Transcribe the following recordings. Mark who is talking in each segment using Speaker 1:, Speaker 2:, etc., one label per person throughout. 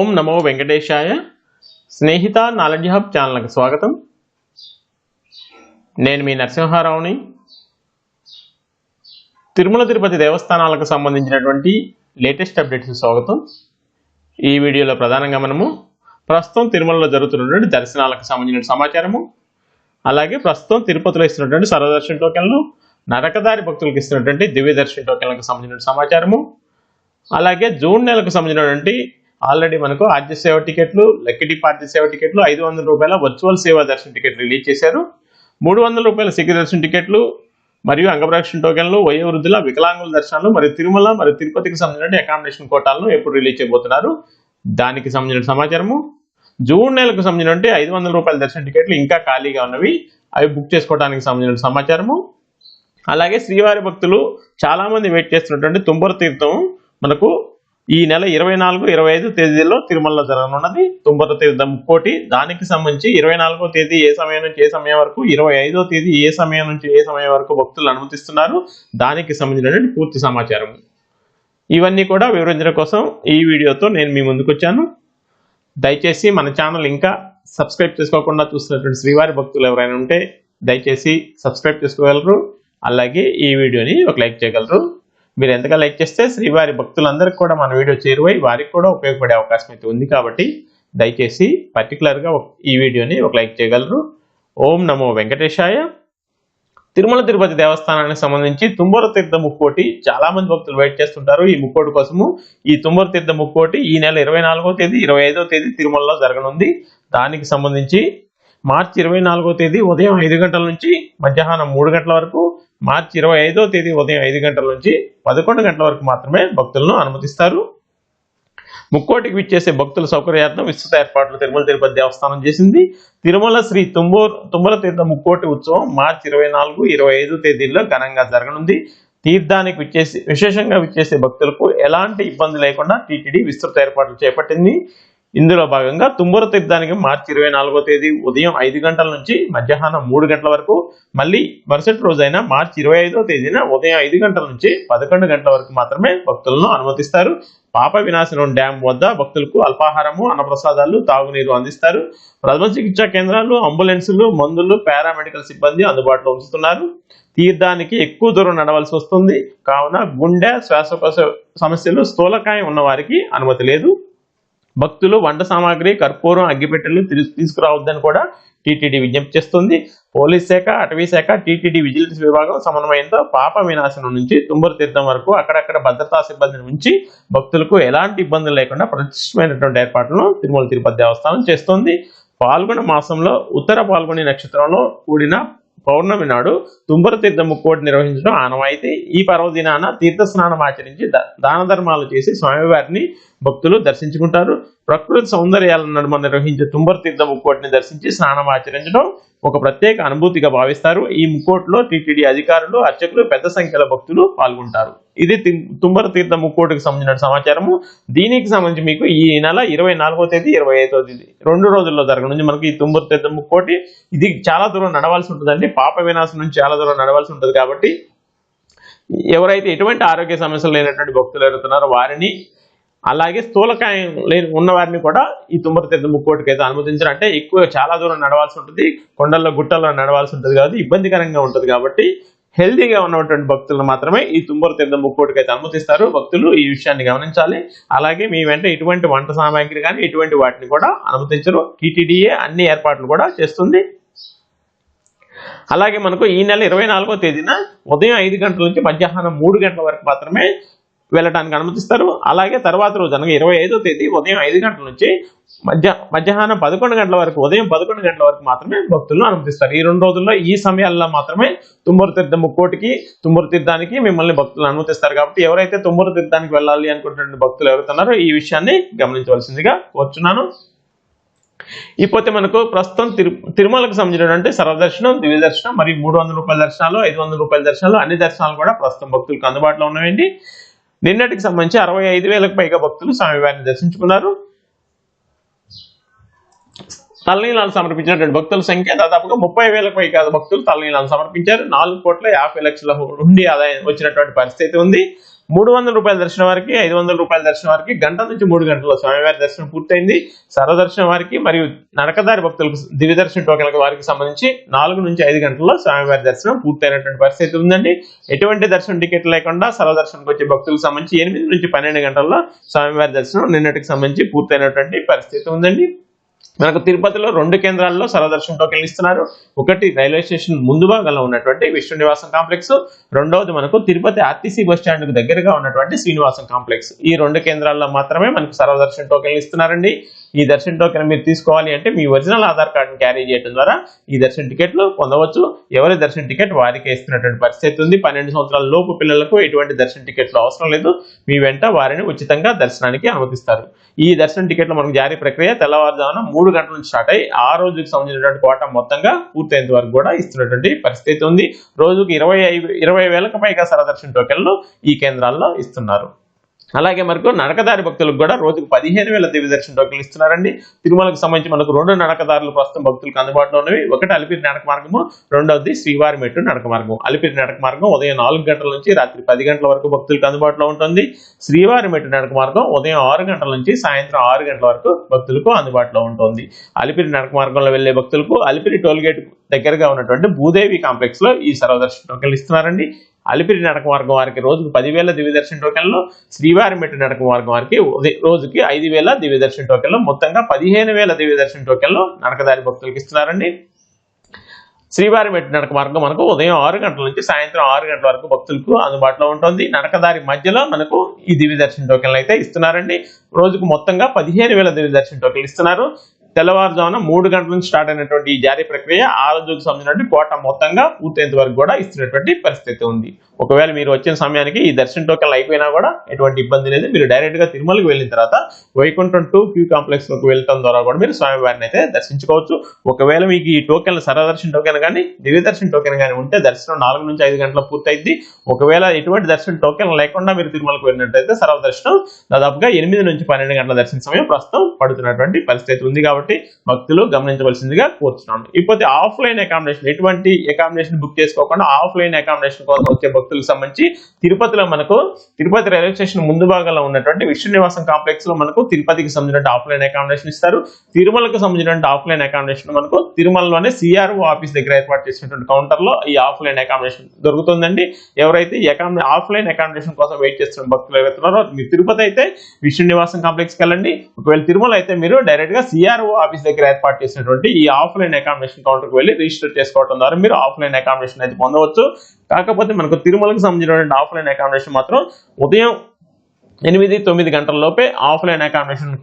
Speaker 1: ఓం నమో వెంకటేశాయ. Snehitha knowledge hub ఛానల్కి స్వాగతం. నేను మీ నరసింహారావుని. తిరుమల తిరుపతి దేవస్థానాలకు సంబంధించినటువంటి లేటెస్ట్ అప్డేట్స్ స్వాగతం. ఈ వీడియోలో ప్రధానంగా మనము ప్రస్తుతం తిరుమలలో జరుగుతున్నటువంటి దర్శనాలకు సంబంధించిన సమాచారము అలాగే ప్రస్తుతం తిరుపతిలో ఇస్తున్నటువంటి సర్వదర్శన టోకెన్లు నరకదారి భక్తులకు ఇస్తున్నటువంటి దివ్య దర్శన టోకెన్లకు సంబంధించిన సమాచారము అలాగే జూన్ నెలకు సంబంధించినటువంటి ఆల్రెడీ మనకు ఆద్య సేవ టికెట్లు లక్కిటి పార్టీ సేవ టికెట్లు ఐదు వందల రూపాయల వర్చువల్ సేవా దర్శన టికెట్ రిలీజ్ చేశారు. మూడు వందల రూపాయల సిగ్గు దర్శన టికెట్లు మరియు అంగప్రక్షణ టోకెన్లు వయోవృద్ధుల వికలాంగుల దర్శనాలు మరియు తిరుమల మరియు తిరుపతికి సంబంధించిన అకామిడేషన్ కోటాలను ఎప్పుడు రిలీజ్ చేయబోతున్నారు. దానికి సంబంధించిన సమాచారము జూన్ నెలకు సంబంధించిన ఐదు వందల రూపాయల దర్శన టికెట్లు ఇంకా ఖాళీగా ఉన్నవి. అవి బుక్ చేసుకోవడానికి సంబంధించిన సమాచారము. అలాగే శ్రీవారి భక్తులు చాలామంది వెయిట్ చేస్తున్నటువంటి తుంబర తీర్థం మనకు ఈ నెల ఇరవై నాలుగు ఇరవై ఐదు తేదీల్లో తిరుమలలో జరగనున్నది. తుంబర తీర్థం ముక్కోటి. దానికి సంబంధించి ఇరవై నాలుగో తేదీ ఏ సమయం నుంచి ఏ సమయం వరకు ఇరవై ఐదో తేదీ ఏ సమయం నుంచి ఏ సమయం వరకు భక్తులు అనుమతిస్తున్నారు. దానికి సంబంధించినటువంటి పూర్తి సమాచారం. ఇవన్నీ కూడా వివరించడం కోసం ఈ వీడియోతో నేను మీ ముందుకు వచ్చాను. దయచేసి మన ఛానల్ ఇంకా సబ్స్క్రైబ్ చేసుకోకుండా చూస్తున్నటువంటి శ్రీవారి భక్తులు ఎవరైనా ఉంటే దయచేసి సబ్స్క్రైబ్ చేసుకోగలరు. అలాగే ఈ వీడియోని ఒక లైక్ చేయగలరు. మీరు ఎంతగా లైక్ చేస్తే శ్రీవారి భక్తులందరికీ కూడా మన వీడియో చేరువై వారికి కూడా ఉపయోగపడే అవకాశం అయితే ఉంది కాబట్టి దయచేసి పర్టికులర్గా ఈ వీడియోని ఒక లైక్ చేయగలరు. ఓం నమో వెంకటేశాయ. తిరుమల తిరుపతి దేవస్థానానికి సంబంధించి తుంబర తీర్థ ముక్కోటి చాలా మంది భక్తులు వెయిట్ చేస్తుంటారు. ఈ ముక్కోటి కోసము ఈ తుంబర తీర్థ ముక్కోటి ఈ నెల ఇరవై నాలుగో తేదీ ఇరవై తేదీ తిరుమలలో జరగనుంది. దానికి సంబంధించి మార్చి ఇరవై నాలుగో తేదీ ఉదయం ఐదు గంటల నుంచి మధ్యాహ్నం మూడు గంటల వరకు మార్చి ఇరవై ఐదో తేదీ ఉదయం ఐదు గంటల నుంచి పదకొండు గంటల వరకు మాత్రమే భక్తులను అనుమతిస్తారు. ముక్కోటికి విచ్చేసే భక్తుల సౌకర్యార్థం విస్తృత ఏర్పాట్లు తిరుమల తిరుపతి దేవస్థానం చేసింది. తిరుమల శ్రీ తుంబో తుమ్మల తీర్థ ముక్కోటి ఉత్సవం మార్చి ఇరవై నాలుగు ఇరవై ఐదు తేదీల్లో ఘనంగా జరగనుంది. తీర్థానికి విచ్చేసి విశేషంగా విచ్చేసే భక్తులకు ఎలాంటి ఇబ్బంది లేకుండా టీటీడీ విస్తృత ఏర్పాట్లు చేపట్టింది. ఇందులో భాగంగా తుంబుర తీర్థానికి మార్చి ఇరవై నాలుగో తేదీ ఉదయం ఐదు గంటల నుంచి మధ్యాహ్నం మూడు గంటల వరకు మళ్ళీ మరుసటి రోజైన మార్చి ఇరవై ఐదో తేదీన ఉదయం ఐదు గంటల నుంచి పదకొండు గంటల వరకు మాత్రమే భక్తులను అనుమతిస్తారు. పాప వినాశనం డ్యాం వద్ద భక్తులకు అల్పాహారము అన్నప్రసాదాలు తాగునీరు అందిస్తారు. ప్రథమ చికిత్సా కేంద్రాలు అంబులెన్సులు మందులు పారామెడికల్ సిబ్బంది అందుబాటులో ఉంచుతున్నారు. తీర్థానికి ఎక్కువ దూరం నడవలసి వస్తుంది. కావున గుండె శ్వాసకోశ సమస్యలు స్థూలకాయం ఉన్న వారికి అనుమతి లేదు. భక్తులు వంట సామాగ్రి కర్పూరం అగ్గిపెట్టెలు తీసుకురావద్దని కూడా టీటీడీ విజ్ఞప్తి చేస్తుంది. పోలీస్ శాఖ అటవీ శాఖ టీటీడీ విజిలెన్స్ విభాగం సమన్వయంతో పాప వినాశనం నుంచి తుంబర తీర్థం వరకు అక్కడక్కడ భద్రతా సిబ్బందిని ఉంచి భక్తులకు ఎలాంటి ఇబ్బందులు లేకుండా ప్రతిష్టమైనటువంటి ఏర్పాట్లను తిరుమల తిరుపతి దేవస్థానం చేస్తోంది. పాల్గొన మాసంలో ఉత్తర పాల్గొని నక్షత్రంలో కూడిన పౌర్ణమి నాడు తుంబర తీర్థ ముక్కోటి నిర్వహించడం ఆనవాయితీ. ఈ పర్వదినాన తీర్థ స్నానం ఆచరించి దాన ధర్మాలు చేసి స్వామివారిని భక్తులు దర్శించుకుంటారు. ప్రకృతి సౌందర్యాల నడుమ నిర్వహించే తుంబర తీర్థ ముక్కోటిని దర్శించి స్నానం ఆచరించడం ఒక ప్రత్యేక అనుభూతిగా భావిస్తారు. ఈ ముక్కోటిలో టీటీడీ అధికారులు అర్చకులు పెద్ద సంఖ్యలో భక్తులు పాల్గొంటారు. ఇది తుంబర తీర్థ ముక్కోటికి సంబంధించిన సమాచారము. దీనికి సంబంధించి మీకు ఈ నెల ఇరవై నాలుగో తేదీ ఇరవై ఐదో తేదీ. రెండు రోజుల్లో జరగనుంది. మనకి ఈ తుంబర తీర్థ ముక్కోటి. ఇది చాలా దూరం నడవాల్సి ఉంటుందండి. పాప వినాశం నుంచి చాలా దూరం నడవాల్సి ఉంటుంది కాబట్టి ఎవరైతే ఎటువంటి ఆరోగ్య సమస్యలు లేనటువంటి భక్తులు ఎదుగుతున్నారో వారిని అలాగే స్థూలకాయం లేని ఉన్న వారిని కూడా ఈ తుమ్మర తీర్థ ముక్కోటికి అయితే అనుమతించారు. అంటే ఎక్కువ చాలా దూరం నడవాల్సి ఉంటుంది. కొండల్లో గుట్టల్లో నడవాల్సి ఉంటుంది కాబట్టి ఇబ్బందికరంగా ఉంటుంది కాబట్టి హెల్దీగా ఉన్నటువంటి భక్తులను మాత్రమే ఈ తుంబర తీర్థ ముక్కోటికైతే అనుమతిస్తారు. భక్తులు ఈ విషయాన్ని గమనించాలి. అలాగే మీ వెంట ఎటువంటి వంట సామాగ్రి కానీ ఎటువంటి వాటిని కూడా అనుమతించరు. టీటీడీఏ అన్ని ఏర్పాట్లు కూడా చేస్తుంది. అలాగే మనకు ఈ నెల ఇరవై నాలుగో తేదీన ఉదయం ఐదు గంటల నుంచి మధ్యాహ్నం మూడు గంటల వరకు మాత్రమే వెళ్ళటానికి అనుమతిస్తారు. అలాగే తర్వాత రోజు అనగా ఇరవై ఐదో తేదీ ఉదయం ఐదు గంటల నుంచి మధ్య మధ్యాహ్నం పదకొండు గంటల వరకు ఉదయం పదకొండు గంటల వరకు మాత్రమే భక్తులను అనుమతిస్తారు. ఈ రెండు రోజుల్లో ఈ సమయాల్లో మాత్రమే తుమ్మూరు తీర్థం ముక్కోటికి తుమ్మూరు తీర్థానికి మిమ్మల్ని భక్తులను అనుమతిస్తారు. కాబట్టి ఎవరైతే తుమ్మూరు తీర్థానికి వెళ్ళాలి అనుకుంటున్న భక్తులు ఎవరుతున్నారో ఈ విషయాన్ని గమనించవలసిందిగా కోరుచున్నాను. ఇకపోతే మనకు ప్రస్తుతం తిరు తిరుమలకు సంబంధించినటువంటి సర్వదర్శనం దివ్య దర్శనం మరియు మూడు వందల రూపాయల దర్శనాలు ఐదు వందల రూపాయల దర్శనాలు అన్ని దర్శనాలు కూడా ప్రస్తుతం భక్తులకు అందుబాటులో ఉన్నాయండి నిన్నటికి సంబంధించి అరవై ఐదు వేలకు పైగా భక్తులు స్వామివారిని దర్శించుకున్నారు. తలనీలాలు సమర్పించినటువంటి భక్తుల సంఖ్య దాదాపుగా ముప్పై వేలకు పైగా భక్తులు తలనీలాలు సమర్పించారు. నాలుగు కోట్ల యాభై లక్షల హుండీ ఆదాయం వచ్చినటువంటి పరిస్థితి ఉంది. మూడు వందల రూపాయల దర్శనం వారికి ఐదు వందల రూపాయల దర్శనం వారికి గంట నుంచి మూడు గంటల్లో స్వామివారి దర్శనం పూర్తయింది. సర్వదర్శనం వారికి మరియు నడకదారి భక్తులకు దివ్య దర్శన టోకెన్లకు వారికి సంబంధించి నాలుగు నుంచి ఐదు గంటల్లో స్వామివారి దర్శనం పూర్తయినటువంటి పరిస్థితి ఉందండి. ఎటువంటి దర్శనం టికెట్ లేకుండా సర్వదర్శనకు వచ్చే భక్తులకు సంబంధించి ఎనిమిది నుంచి పన్నెండు గంటల్లో స్వామివారి దర్శనం నిన్నటికి సంబంధించి పూర్తయినటువంటి పరిస్థితి ఉందండి. మనకు తిరుపతిలో రెండు కేంద్రాల్లో సర్వదర్శన టోకెన్లు ఇస్తున్నారు. ఒకటి రైల్వే స్టేషన్ ముందు భాగంలో ఉన్నటువంటి విష్ణు నివాసం కాంప్లెక్స్. రెండవది మనకు తిరుపతి ఆర్టీసీ బస్ స్టాండ్కు దగ్గరగా ఉన్నటువంటి శ్రీనివాసం కాంప్లెక్స్. ఈ రెండు కేంద్రాల్లో మాత్రమే మనకు సర్వదర్శన టోకెన్లు ఇస్తున్నారండి. ఈ దర్శన టోకెన్ మీరు తీసుకోవాలి అంటే మీ ఒరిజినల్ ఆధార్ కార్డును క్యారీ చేయడం ద్వారా ఈ దర్శన టికెట్లు పొందవచ్చు. ఎవరి దర్శన టికెట్ వారికే ఇస్తున్నటువంటి పరిస్థితి ఉంది. పన్నెండు సంవత్సరాల లోపు పిల్లలకు ఎటువంటి దర్శన టికెట్లు అవసరం లేదు. మీ వెంట వారిని ఉచితంగా దర్శనానికి అనుమతిస్తారు. ఈ దర్శనం టికెట్లు మనకు జారీ ప్రక్రియ తెల్లవారుజామున మూడు గంటల నుంచి స్టార్ట్ అయ్యి ఆ రోజుకి సంబంధించినటువంటి కోట మొత్తంగా పూర్తయ్యేంత వరకు కూడా ఇస్తున్నటువంటి పరిస్థితి ఉంది. రోజుకి ఇరవై ఐదు ఇరవై వేలకు పైగా సరదర్శన టోకెన్లు ఈ కేంద్రాల్లో ఇస్తున్నారు. అలాగే మనకు నడకదారి భక్తులకు కూడా రోజుకు పదిహేను వేల దివ్య దర్శన టోకెన్లు ఇస్తున్నారండి. తిరుమలకు సంబంధించి మనకు రెండు నడకదారులు ప్రస్తుతం భక్తులకు అందుబాటులో ఉన్నవి. ఒకటి అలిపిరి నడక మార్గము రెండవది శ్రీవారి మెట్టు నడక మార్గం అలిపిరి నడక మార్గం ఉదయం నాలుగు గంటల నుంచి రాత్రి పది గంటల వరకు భక్తులకు అందుబాటులో ఉంటుంది. శ్రీవారి మెట్టు నడక మార్గం ఉదయం ఆరు గంటల నుంచి సాయంత్రం ఆరు గంటల వరకు భక్తులకు అందుబాటులో ఉంటుంది. అలిపిరి నడక మార్గంలో వెళ్ళే భక్తులకు అలిపిరి టోల్గేట్ దగ్గరగా ఉన్నటువంటి భూదేవి కాంప్లెక్స్లో ఈ సర్వదర్శన టోకెన్లు ఇస్తున్నారండి. అలిపిరి నడక మార్గం వారికి రోజుకు పదివేల దివ్యదర్శన టోకెన్లు శ్రీవారి మెట్టు నడక మార్గం వారికి రోజుకి ఐదు వేల దివ్యదర్శన టోకెన్లు మొత్తంగా పదిహేను వేల దివ్య దర్శన టోకెన్లు నడకదారి భక్తులకు ఇస్తున్నారండి. శ్రీవారి మెట్టు నడక మార్గం మనకు ఉదయం ఆరు గంటల నుంచి సాయంత్రం ఆరు గంటల వరకు భక్తులకు అందుబాటులో ఉంటుంది. నడకదారి మధ్యలో మనకు ఈ దివ్య దర్శన టోకెన్లు అయితే ఇస్తున్నారండి. రోజుకు మొత్తంగా పదిహేను వేల దివ్య దర్శన టోకెన్లు ఇస్తున్నారు. తెల్లవారుజామున మూడు గంటల నుంచి స్టార్ట్ అయినటువంటి ఈ జారీ ప్రక్రియ ఆ రోజుకు సంబంధించినటువంటి కోట మొత్తంగా పూర్తయ్యేంత వరకు కూడా ఇస్తున్నటువంటి పరిస్థితి ఉంది. ఒకవేళ మీరు వచ్చిన సమయానికి ఈ దర్శన టోకెన్లు అయిపోయినా కూడా ఎటువంటి ఇబ్బంది లేదు. మీరు డైరెక్ట్గా తిరుమలకి వెళ్ళిన తర్వాత వైకుంఠం టూ క్యూ కాంప్లెక్స్లోకి వెళ్ళటం ద్వారా కూడా మీరు స్వామివారిని అయితే దర్శించుకోవచ్చు. ఒకవేళ మీకు ఈ టోకెన్లు సరదర్శన టోకెన్ కానీ దివ్య దర్శన టోకెన్ కానీ ఉంటే దర్శనం నాలుగు నుంచి ఐదు గంటల పూర్తయింది ఒకవేళ ఎటువంటి దర్శన టోకెన్ లేకుండా మీరు తిరుమలకు వెళ్ళినట్టయితే సర్వదర్శనం దాదాపుగా ఎనిమిది నుంచి పన్నెండు గంటల దర్శన సమయం ప్రస్తుతం పడుతున్నటువంటి పరిస్థితి ఉంది కాబట్టి భక్తులు గమనించవలసిందిగా కోరుతున్నాను ఇకపోతే ఆఫ్లైన్ అకామిడేషన్ ఎటువంటి అకామిడేషన్ బుక్ చేసుకోకుండా ఆఫ్లైన్ అకామిడేషన్ కోసం వచ్చే భక్తులకు సంబంధించి తిరుపతిలో మనకు తిరుపతి రైల్వే స్టేషన్ ముందు భాగంలో ఉన్నటువంటి విష్ణు నివాసం కాంప్లెక్స్లో మనకు తిరుపతికి సంబంధించిన ఆఫ్లైన్ అకామిడేషన్ ఇస్తారు. తిరుమలకు సంబంధించిన ఆఫ్లైన్ అకామిడేషన్ మనకు తిరుమలలోనే సిఆర్ఓ ఆఫీస్ దగ్గర ఏర్పాటు చేసినటువంటి కౌంటర్లో ఈ ఆఫ్లైన్ అకామిడేషన్ దొరుకుతుందండి. ఎవరైతే ఆఫ్లైన్ అకామిడేషన్ కోసం వెయిట్ చేస్తున్న భక్తులు ఎవరు మీరు తిరుపతి అయితే విష్ణు నివాసం కాంప్లెక్స్కి వెళ్ళండి. ఒకవేళ తిరుమల అయితే మీరు డైరెక్ట్గా సిఆర్ఓ ఆఫీస్ దగ్గర ఏర్పాటు చేసినటువంటి ఈ ఆఫ్లైన్ అకామిడేషన్ కౌంటర్కి వెళ్ళి రిజిస్టర్ చేసుకోవడం ద్వారా మీరు ఆఫ్లైన్ అకామిడేషన్ అయితే పొందవచ్చు. కాకపోతే మనకు తిరుమలకు సంబంధించినటువంటి ఆఫ్లైన్ అకామిడేషన్ మాత్రం ఉదయం ఎనిమిది తొమ్మిది గంటల లోపే ఆఫ్లైన్ అకామిడేషన్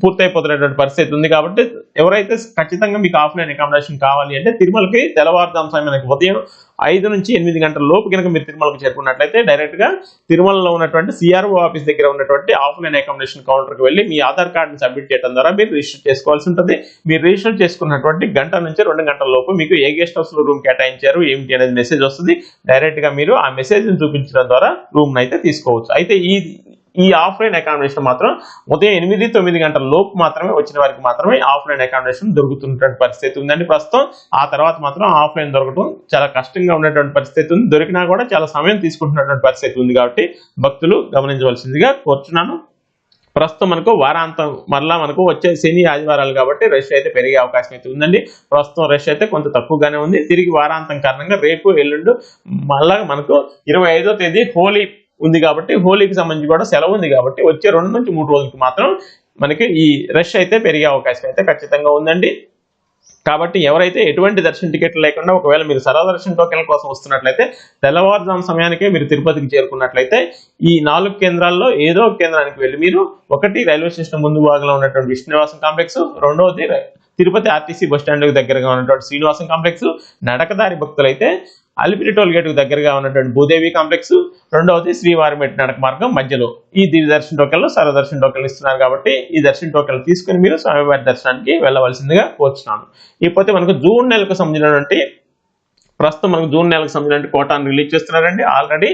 Speaker 1: పూర్తయిపోతున్నటువంటి పరిస్థితి ఉంది కాబట్టి ఎవరైతే ఖచ్చితంగా మీకు ఆఫ్లైన్ అకామిడేషన్ కావాలి అంటే తిరుమలకి తెల్లవారుజాము ఉదయం ఐదు నుంచి ఎనిమిది గంటల లోపు కనుక మీరు తిరుమలకు చేరుకున్నట్లయితే డైరెక్ట్గా తిరుమలలో ఉన్నటువంటి సిఆర్ఓ ఆఫీస్ దగ్గర ఉన్నటువంటి ఆఫ్లైన్ అకామిడేషన్ కౌంటర్కి వెళ్ళి మీ ఆధార్ కార్డుని సబ్మిట్ చేయడం ద్వారా మీరు రిజిస్టర్ చేసుకోవాల్సి ఉంటుంది. మీరు రిజిస్టర్ చేసుకున్నటువంటి గంట నుంచి రెండు గంటల లోపు మీకు ఏ గెస్ట్ హౌస్లో రూమ్ కేటాయించారు ఏమిటి అనేది మెసేజ్ వస్తుంది. డైరెక్ట్గా మీరు ఆ మెసేజ్ని చూపించడం ద్వారా రూమ్ అయితే తీసుకోవచ్చు. అయితే ఈ ఈ ఆఫ్లైన్ అకామిడేషన్ మాత్రం ఉదయం ఎనిమిది తొమ్మిది గంటల లోపు మాత్రమే వచ్చిన వారికి మాత్రమే ఆఫ్లైన్ అకామిడేషన్ దొరుకుతున్నటువంటి పరిస్థితి ఉందండి ప్రస్తుతం. ఆ తర్వాత మాత్రం ఆఫ్లైన్ దొరకడం చాలా కష్టంగా ఉన్నటువంటి పరిస్థితి ఉంది. దొరికినా కూడా చాలా సమయం తీసుకుంటున్నటువంటి పరిస్థితి ఉంది కాబట్టి భక్తులు గమనించవలసిందిగా కోరుచున్నాను. ప్రస్తుతం మనకు వారాంతం మరలా మనకు వచ్చే శని ఆదివారాలు కాబట్టి రష్ అయితే పెరిగే అవకాశం అయితే ఉందండి. ప్రస్తుతం రష్ అయితే కొంత తక్కువగానే ఉంది. తిరిగి వారాంతం కారణంగా రేపు ఎల్లుండు మళ్ళా మనకు ఇరవై ఐదో తేదీ హోలీ ఉంది కాబట్టి హోలీకి సంబంధించి కూడా సెలవు ఉంది కాబట్టి వచ్చే రెండు నుంచి మూడు రోజులకి మాత్రం మనకి ఈ రష్ అయితే పెరిగే అవకాశం అయితే ఖచ్చితంగా ఉందండి. కాబట్టి ఎవరైతే ఎటువంటి దర్శన టికెట్లు లేకుండా ఒకవేళ మీరు సర్వదర్శన టోకెన్ల కోసం వస్తున్నట్లయితే తెల్లవారుజాము సమయానికే మీరు తిరుపతికి చేరుకున్నట్లయితే ఈ నాలుగు కేంద్రాల్లో ఏదో ఒక కేంద్రానికి వెళ్ళి మీరు ఒకటి రైల్వే స్టేషన్ ముందు భాగంలో ఉన్నటువంటి విష్ణునివాసం కాంప్లెక్స్ రెండవది తిరుపతి ఆర్టీసీ బస్ స్టాండ్ దగ్గరగా ఉన్నటువంటి శ్రీనివాసం కాంప్లెక్స్ నడకదారి భక్తులైతే అలిపిరి టోల్ గేట్ దగ్గరగా ఉన్నటువంటి భూదేవి కాంప్లెక్స్. రెండవది శ్రీవారి నడక మార్గం మధ్యలో. ఈ దివ్య దర్శన టోకెన్లు సర్వదర్శన టోకెన్లు ఇస్తున్నారు కాబట్టి ఈ దర్శన టోకెన్లు తీసుకుని మీరు స్వామివారి దర్శనానికి వెళ్ళవలసిందిగా కోరుతున్నాను ఇకపోతే మనకు జూన్ నెలకు సంబంధించినటువంటి ప్రస్తుతం మనకు జూన్ నెలకు సంబంధించిన కోటాను రిలీజ్ చేస్తున్నారండి. ఆల్రెడీ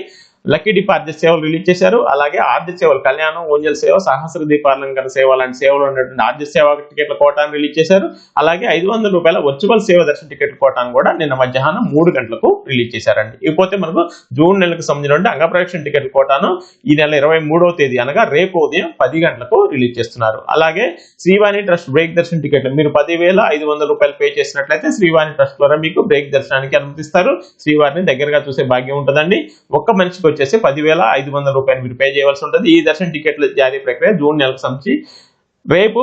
Speaker 1: లక్కీ డిప్ ఆర్జ సేవలు రిలీజ్ చేశారు. అలాగే ఆర్జ సేవలు కళ్యాణం ఓంజల్ సేవ సహస్ర దీపాలంకరణ సేవ లాంటి సేవలు ఉన్నటువంటి ఆర్జ సేవ టికెట్ల కోటాను రిలీజ్ చేశారు. అలాగే ఐదు వందల రూపాయల వర్చువల్ సేవ దర్శన టికెట్ల కోటాను కూడా నిన్న మధ్యాహ్నం మూడు గంటలకు రిలీజ్ చేశారండి. ఇకపోతే మనకు జూన్ నెలకు సంబంధించిన అంగప్రవేక్షణ టికెట్ల కోటాను ఈ నెల ఇరవై మూడవ తేదీ అనగా రేపు ఉదయం పది గంటలకు రిలీజ్ చేస్తున్నారు. అలాగే శ్రీవాణి ట్రస్ట్ బ్రేక్ దర్శన టికెట్లు మీరు పదివేల ఐదు వందల రూపాయలు పే చేసినట్లయితే శ్రీవాణి ట్రస్ట్ ద్వారా మీకు బ్రేక్ దర్శనానికి అనుమతిస్తారు. శ్రీవారిని దగ్గరగా చూసే భాగ్యం ఉంటుందండి. ఒక్క మనిషికి వచ్చేసి పదివేల ఐదు వందల రూపాయలు మీరు పే చేయవలసి ఉంటుంది. ఈ దర్శన టికెట్ల జారీ ప్రక్రియ జూన్ నెలకు సంబంధించి రేపు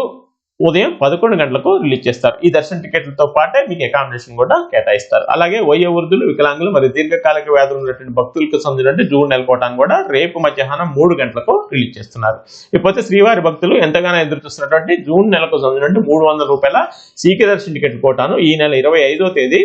Speaker 1: ఉదయం పదకొండు గంటలకు రిలీజ్ చేస్తారు. ఈ దర్శన టికెట్లతో పాటే మీకు అకామిడేషన్ కూడా కేటాయిస్తారు. అలాగే వయ్య వృద్ధులు వికలాంగులు మరియు దీర్ఘకాలిక వ్యాధులు ఉన్నటువంటి భక్తులకు సంబంధించిన జూన్ నెల కోటాను కూడా రేపు మధ్యాహ్నం మూడు గంటలకు రిలీజ్ చేస్తున్నారు. ఇకపోతే శ్రీవారి భక్తులు ఎంతగానో ఎదురు చూస్తున్నటువంటి జూన్ నెలకు సంబంధించిన మూడు వందల రూపాయల సీకే దర్శన టికెట్ కోటాను ఈ నెల ఇరవై తేదీ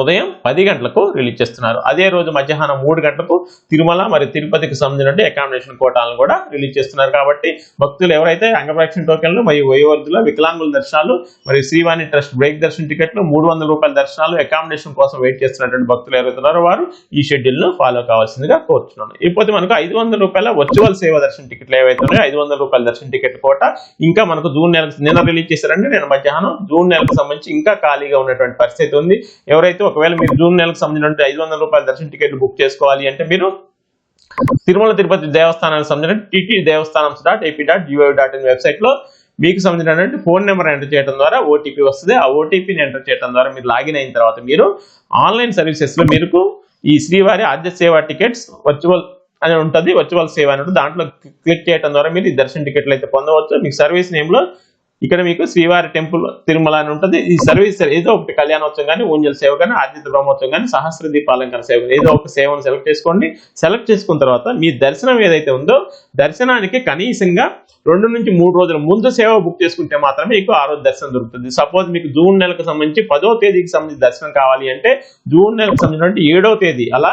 Speaker 1: ఉదయం పది గంటలకు రిలీజ్ చేస్తున్నారు. అదే రోజు మధ్యాహ్నం మూడు గంటలకు తిరుమల మరి తిరుపతికి సంబంధించిన అకామిడేషన్ కోటాలను కూడా రిలీజ్ చేస్తున్నారు. కాబట్టి భక్తులు ఎవరైతే అంగప్రక్షణ టోకెన్లు మరియు వయోవర్ధుల వికలాంగుల దర్శనాలు మరియు శ్రీవాణి ట్రస్ట్ బ్రేక్ దర్శన టికెట్లు మూడు వందల రూపాయల దర్శనాలు అకామిడేషన్ కోసం వెయిట్ చేస్తున్నటువంటి భక్తులు ఎవరైతున్నారో వారు ఈ షెడ్యూల్ను ఫాలో కావాల్సిందిగా కోరుతున్నాను ఇకపోతే మనకు ఐదు వందల రూపాయల వర్చువల్ సేవ దర్శన టికెట్లు ఏవైతే ఉన్నాయో ఐదు వందల రూపాయల దర్శన టికెట్ కోట ఇంకా మనకు జూన్ నెలకు నిన్న రిలీజ్ చేశారంటే నేను మధ్యాహ్నం జూన్ నెలకు సంబంధించి ఇంకా ఖాళీగా ఉన్నటువంటి పరిస్థితి ఉంది. ఎవరైతే ఒకవేళ మీరు జూన్ నెలకు సంబంధించిన ఐదు వందల రూపాయల దర్శన టికెట్లు బుక్ చేసుకోవాలి అంటే మీరు తిరుమల తిరుపతి దేవస్థానానికి సంబంధించిన TT Devasthanam dot AP dot G O dot in వెబ్సైట్లో మీకు సంబంధించినటువంటి ఫోన్ నెంబర్ ఎంటర్ చేయడం ద్వారా ఓటీపీ వస్తుంది. ఆ ఓటీపీని ఎంటర్ చేయడం ద్వారా మీరు లాగిన్ అయిన తర్వాత మీరు ఆన్లైన్ సర్వీసెస్లో మీకు ఈ శ్రీవారి ఆద్య సేవ టికెట్స్ వర్చువల్ అని ఉంటుంది. వర్చువల్ సేవ అని ఉంటుంది. దాంట్లో క్లిక్ చేయడం ద్వారా మీరు ఈ దర్శన టికెట్లు అయితే పొందవచ్చు. మీకు సర్వీస్ నేమ్లో ఇక్కడ మీకు శ్రీవారి టెంపుల్ తిరుమల అని ఉంటుంది. ఈ సర్వీస్ ఏదో ఒకటి కళ్యాణోత్సవం కానీ ఊంజల్ సేవ కానీ ఆదిత్య బ్రహ్మోత్సవం కానీ సహస్ర దీపాలంకరణ సేవ ఏదో ఒక సేవను సెలెక్ట్ చేసుకోండి. సెలెక్ట్ చేసుకున్న తర్వాత మీ దర్శనం ఏదైతే ఉందో దర్శనానికి కనీసంగా రెండు నుంచి మూడు రోజుల ముందు సేవ బుక్ చేసుకుంటే మాత్రమే మీకు ఆ రోజు దర్శనం దొరుకుతుంది. సపోజ్ మీకు జూన్ నెలకు సంబంధించి పదో తేదీకి సంబంధించి దర్శనం కావాలి అంటే జూన్ నెలకు సంబంధించిన ఏడో తేదీ అలా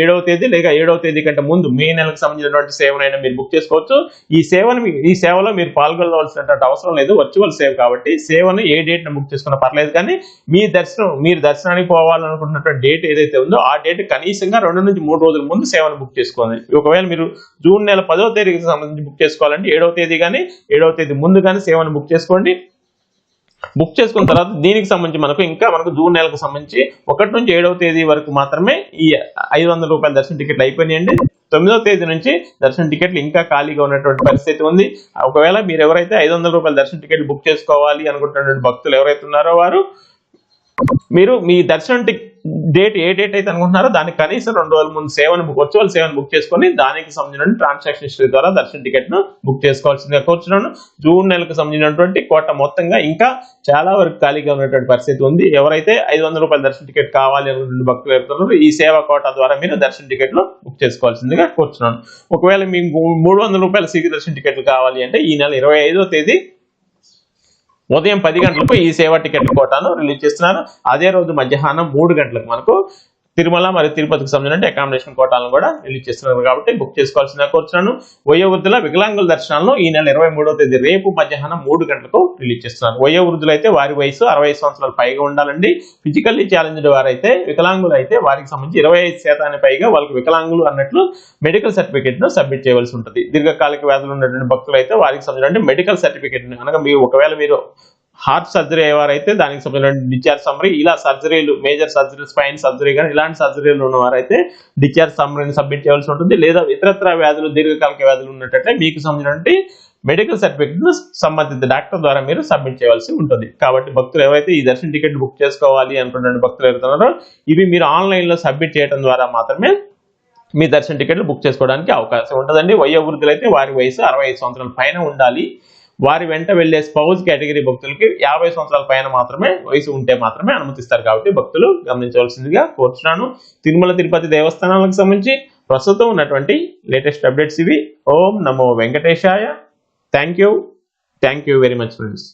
Speaker 1: ఏడవ తేదీ లేక ఏడవ తేదీ కంటే ముందు మే నెలకు సంబంధించినటువంటి సేవనైనా మీరు బుక్ చేసుకోవచ్చు. ఈ సేవను మీ- ఈ సేవలో మీరు పాల్గొనవలసినటువంటి అవసరం లేదు. వర్చువల్ సేవ కాబట్టి సేవను ఏ డేట్ బుక్ చేసుకున్నా పర్లేదు కానీ మీ దర్శనం మీరు దర్శనానికి పోవాలనుకుంటున్నటువంటి డేట్ ఏదైతే ఉందో ఆ డేట్ కనీసంగా రెండు నుంచి మూడు రోజుల ముందు సేవను బుక్ చేసుకోవాలి. ఒకవేళ మీరు జూన్ నెల పదవ తేదీకి సంబంధించి బుక్ చేసుకోవాలంటే ఏడవ తేదీ కానీ ఏడవ తేదీ ముందు కానీ సేవను బుక్ చేసుకోండి. బుక్ చేసుకున్న తర్వాత దీనికి సంబంధించి మనకు ఇంకా మనకు జూన్ నెలకు సంబంధించి ఒకటి నుంచి ఏడవ తేదీ వరకు మాత్రమే ఈ ఐదు వందల రూపాయల దర్శన టికెట్లు అయిపోయినాయండి. తొమ్మిదవ తేదీ నుంచి దర్శన టికెట్లు ఇంకా ఖాళీగా ఉన్నటువంటి పరిస్థితి ఉంది. ఒకవేళ మీరు ఎవరైతే ఐదు వందల రూపాయల దర్శన టికెట్లు బుక్ చేసుకోవాలి అనుకుంటున్నటువంటి భక్తులు ఎవరైతే ఉన్నారో వారు మీరు మీ దర్శనం డేట్ ఏ డేట్ అయితే అనుకుంటున్నారో దానికి కనీసం రెండు రోజుల ముందు సేవను బుక్ వర్చువల్ సేవను బుక్ చేసుకొని దానికి సంబంధించిన ట్రాన్సాక్షన్ హిస్టరీ ద్వారా దర్శన టికెట్ను బుక్ చేసుకోవాల్సిందిగా కోరుచున్నాను. జూన్ నెలకు సంబంధించినటువంటి కోట మొత్తంగా ఇంకా చాలా వరకు ఖాళీగా ఉన్నటువంటి పరిస్థితి ఉంది. ఎవరైతే ఐదు వందల రూపాయల దర్శన టికెట్ కావాలి అనుకుంటున్న భక్తులు ఎవరున్నారో ఈ సేవా కోట ద్వారా మీరు దర్శన టికెట్ను బుక్ చేసుకోవాల్సిందిగా కోరుచున్నాను. ఒకవేళ మీకు మూడు వందల రూపాయల సీకి దర్శన టికెట్లు కావాలి అంటే ఈ నెల ఇరవై తేదీ ఉదయం పది గంటలకు ఈ సేవా టికెట్ కోటాను రిలీజ్ చేస్తున్నాను. అదే రోజు మధ్యాహ్నం మూడు గంటలకు మనకు తిరుమల మరియు తిరుపతికి సంబంధించిన అకామిడేషన్ కోటాలను కూడా రిలీజ్ చేస్తున్నారు కాబట్టి బుక్ చేసుకోవాల్సిందిగా కోరుతున్నాను వయోవృద్ధుల వికలాంగుల దర్శనాలను ఈ నెల ఇరవై మూడవ తేదీ రేపు మధ్యాహ్నం మూడు గంటలకు రిలీజ్ చేస్తున్నారు. వయోవృద్ధులు అయితే వారి వయసు అరవై సంవత్సరాల పైగా ఉండాలండి. ఫిజికల్లీ ఛాలెంజ్డ్ వారైతే వికలాంగులు అయితే వారికి సంబంధించి ఇరవై ఐదు శాతానికి పైగా వాళ్ళకి వికలాంగులు అన్నట్లు మెడికల్ సర్టిఫికేట్ను సబ్మిట్ చేయవలసి ఉంటుంది. దీర్ఘకాలిక వ్యాధులు ఉన్నటువంటి భక్తులు అయితే వారికి సంబంధించిన మెడికల్ సర్టిఫికేట్ అనగా మీరు ఒకవేళ మీరు హార్ట్ సర్జరీ అయ్యేవారైతే దానికి సంబంధించిన డిశ్చార్జ్ సమ్మరీ ఇలా సర్జరీలు మేజర్ సర్జరీ స్పైన్ సర్జరీ కానీ ఇలాంటి సర్జరీలు ఉన్నవారైతే డిశ్చార్జ్ సమ్మరీని సబ్మిట్ చేయాల్సి ఉంటుంది. లేదా ఇతరత్ర వ్యాధులు దీర్ఘకాలిక వ్యాధులు ఉన్నట్టయితే మీకు సంబంధించినటువంటి మెడికల్ సర్టిఫికేట్ సంబంధిత డాక్టర్ ద్వారా మీరు సబ్మిట్ చేయవలసి ఉంటుంది. కాబట్టి భక్తులు ఎవరైతే ఈ దర్శన టికెట్ బుక్ చేసుకోవాలి అనుకున్న భక్తులు ఎవరుతున్నారో ఇవి మీరు ఆన్లైన్లో సబ్మిట్ చేయడం ద్వారా మాత్రమే మీ దర్శన టికెట్లు బుక్ చేసుకోవడానికి అవకాశం ఉంటుందండి. వయోవృద్ధులు అయితే వారి వయసు అరవై ఐదు సంవత్సరాల పైన ఉండాలి. వారి వెంట వెళ్ళే స్పౌజ్ కేటగిరీ భక్తులకి యాభై సంవత్సరాల పైన మాత్రమే వయసు ఉంటే మాత్రమే అనుమతిస్తారు కాబట్టి భక్తులు గమనించవలసిందిగా కోరుచున్నాను. తిరుమల తిరుపతి దేవస్థానాలకు సంబంధించి ప్రస్తుతం ఉన్నటువంటి లేటెస్ట్ అప్డేట్స్ ఇవి. ఓం నమో వెంకటేశాయ. Thank you thank you very much friends